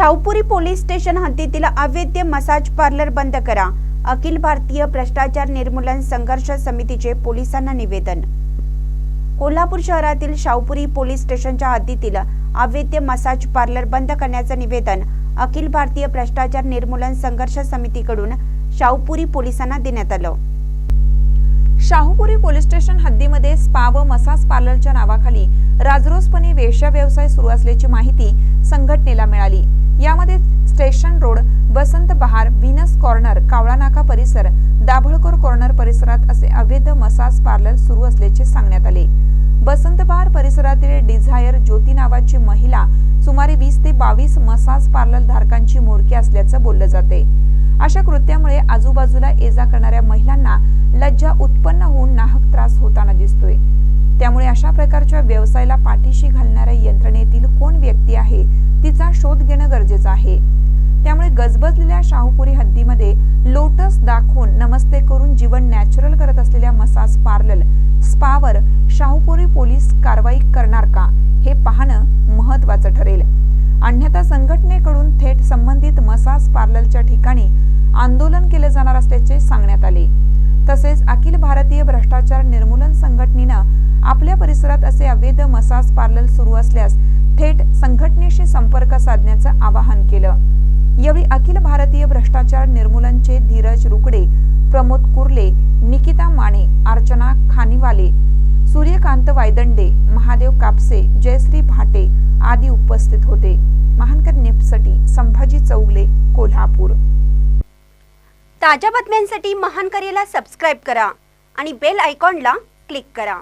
Shahpuri police station हद्दीतील अवैध massage parlour बंद करा. अखिल भारतीय भ्रष्टाचार निर्मूलन संघर्ष समितीचे पोलिसांना निवेदन. कोल्हापूर शहरातील शाहपुरी पोलीस स्टेशनच्या हद्दीतील अवैध मसाज पार्लर बंद करण्याचं निवेदन अखिल भारतीय भ्रष्टाचार निर्मूलन संघर्ष समितीकडून शाहपुरी पोलिसांना देण्यात आलं. शाहूपुरी पोलीस स्टेशन हद्दीमध्ये स्पा व मसाज पार्लरच्या नावाखाली राजरोसपणे वेश्या व्यवसाय सुरू असल्याची माहिती संघटनेला मिळाली. यामध्ये स्टेशन रोड बसंत बहार व्हिनस कॉर्नर कावळानाका परिसर दाभळकोर कॉर्नर परिसरात असे अवैध मसाज पार्लर सुरू असल्याचे सांगण्यात आले. बसंत बहार परिसरातील डिझायर ज्योती नावाची महिला सुमारे वीस ते बावीस मसाज पार्लर धारकांची मोरकी असल्याचं बोललं जाते. अशा कृत्यामुळे आजूबाजूला ये जा करणाऱ्या महिलांना अशा प्रकारच्या व्यवसायाला पाठीशी घालणाऱ्या यंत्रणेतील कोण व्यक्ती आहे तिचा शोध घेणं गरजेचं आहे. त्यामुळे गजबजलेल्या शाहूपुरी हद्दीमध्ये लोटस दाखवून नमस्ते करून जीवन नॅचरल करत असलेल्या मसाज पार्लर स्पावर शाहूपुरी पोलीस कारवाई करणार का हे पाहणं महत्वाचं ठरेल. अन्यथा संघटनेकडून थेट संबंधित मसाज पार्लरच्या ठिकाणी आंदोलन केले जाणार असल्याचे सांगण्यात आले. तसेच अखिल भारतीय भ्रष्टाचार निर्मूलन परिसरात असे अवैध मसाज पार्लर सुरू असल्यास थेट संघटनेशी संपर्क साधण्याचं आवाहन केलं. यावेळी अखिल भारतीय भ्रष्टाचार निर्मूलनचे धीरज रुकडे प्रमोद कुर्ले निकिता माने अर्चना खानिवाले सूर्यकांत वायदंडे महादेव कापसे जयश्री भाटे आदी उपस्थित होते. महानकर नेपसटी संभाजी चौगले कोल्हापूर. ताज्या बातम्यांसाठी महानकरेला सबस्क्राईब करा आणि बेल आयकॉनला क्लिक करा.